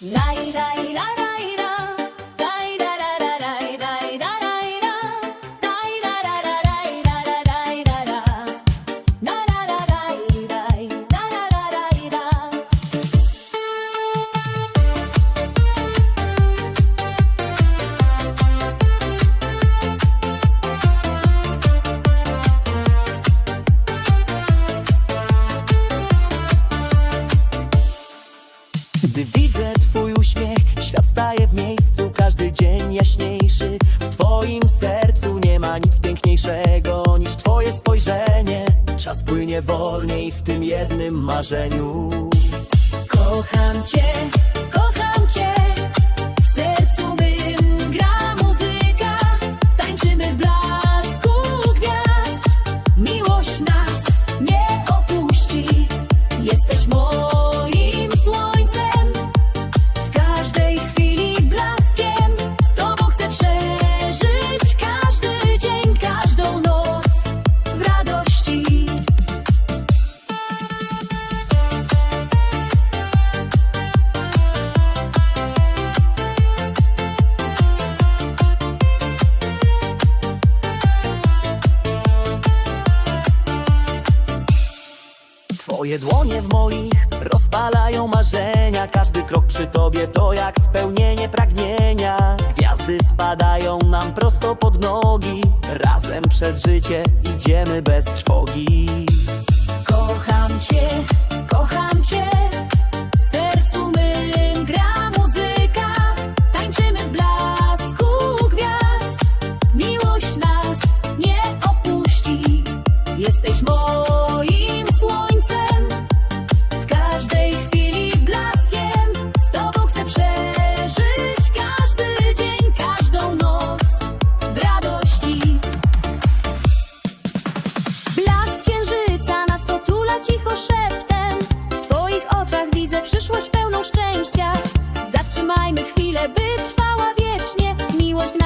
Lay lay lay lay lay Gdy widzę Twój uśmiech, świat staje w miejscu, każdy dzień jaśniejszy. W Twoim sercu nie ma nic piękniejszego niż Twoje spojrzenie. Czas płynie wolniej w tym jednym marzeniu. Kocham cię, Twoje dłonie w moich rozpalają marzenia. Każdy krok przy Tobie to jak spełnienie pragnienia. Gwiazdy spadają nam prosto pod nogi. Razem przez życie idziemy bez trwogi. Kocham.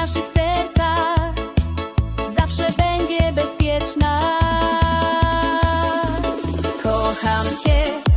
naszych sercach zawsze będzie bezpieczna. Kocham Cię.